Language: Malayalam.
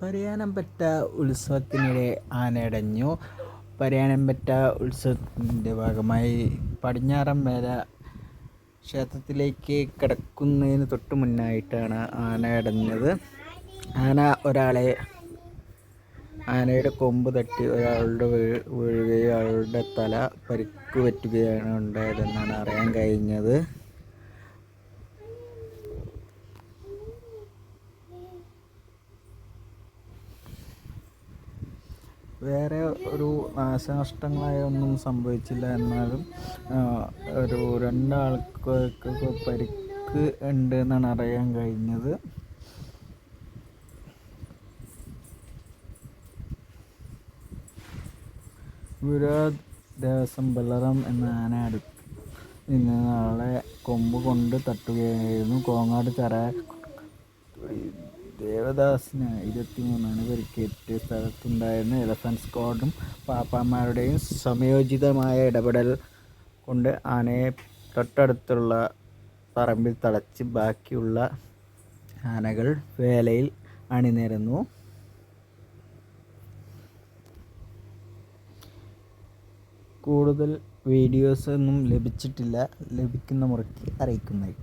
പരിയാനംപറ്റ ഉത്സവത്തിനിടെ ആനയടഞ്ഞു. പരിയാനംപറ്റ ഉത്സവത്തിന്റെ ഭാഗമായി പടിഞ്ഞാറൻ വേല ക്ഷേത്രത്തിലേക്ക് കിടക്കുന്നതിന് തൊട്ട് മുന്നായിട്ടാണ് ആന അടഞ്ഞത് ആന ഒരാളെ ആനയുടെ കൊമ്പ് തട്ടി ഒരാളുടെ വീഴുകയും അയാളുടെ തല പരിക്ക് പറ്റുകയാണ് ഉണ്ടായതെന്നാണ് അറിയാൻ കഴിഞ്ഞത്. വേറെ ഒരു നാശനഷ്ടങ്ങളായ ഒന്നും സംഭവിച്ചില്ല എന്നാലും ഒരു രണ്ടാൾക്കൊക്കെ പരിക്ക് ഉണ്ട് എന്നാണ് അറിയാൻ കഴിഞ്ഞത്. വിരാട് ദേവസ്വം ബലറാം എന്ന ആന അടുത്ത് ഇന്ന് കൊമ്പ് കൊണ്ട് തട്ടുകയായിരുന്നു. കോങ്ങാട് ചറ ദേവദാസിന് ഇരുപത്തിമൂന്നാണ് പരിക്കേറ്റ് സ്ഥലത്തുണ്ടായിരുന്ന എലഫന്റ് സ്ക്വാഡും പാപ്പാന്മാരുടെയും സമയോചിതമായ ഇടപെടൽ കൊണ്ട് ആനയെ തൊട്ടടുത്തുള്ള പറമ്പിൽ തളച്ച് ബാക്കിയുള്ള ആനകൾ വേലയിൽ അണിനിരന്നു. കൂടുതൽ വീഡിയോസ് ഒന്നും ലഭിച്ചിട്ടില്ല. ലഭിക്കുന്ന മുറയ്ക്ക് അറിയിക്കുന്നതായിരിക്കും.